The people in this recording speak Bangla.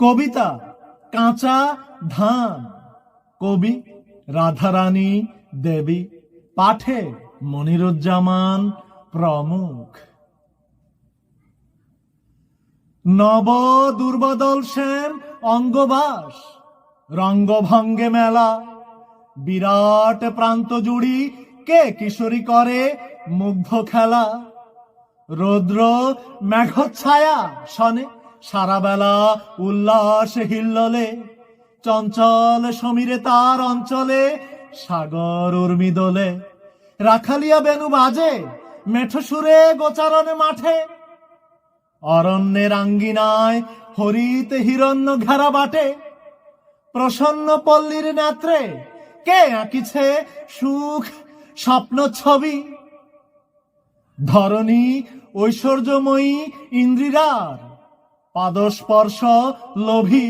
কবিতা, কাঁচা ধান। কবি রাধারানী দেবী, পাঠে মনিরুজ্জামান প্রমুখ। নব দুর্বদল সেন অঙ্গবাস, রঙ্গভঙ্গে মেলা। বিরাট প্রান্ত জুড়ি কে কিশোরী করে মুগ্ধ খেলা। রৌদ্র মেঘচ্ছায়া শনে সারা বেলা উল্লাস হিল্ললে, চঞ্চল সমীরে তার অঞ্চলে, সাগর উর্মি দোলে। রাখালিয়া বেনু বাজে মেঠো সুরে গোচারণে মাঠে। অরণ্যের আঙ্গিনায় হরিত হিরণ্য ঘেরা বাটে। প্রসন্ন পল্লীর নেত্রে কে আঁকিছে সুখ স্বপ্ন ছবি? ধরণী ঐশ্বর্যময়ী ইন্দ্রিরার পাদস্পর্শ লোভী।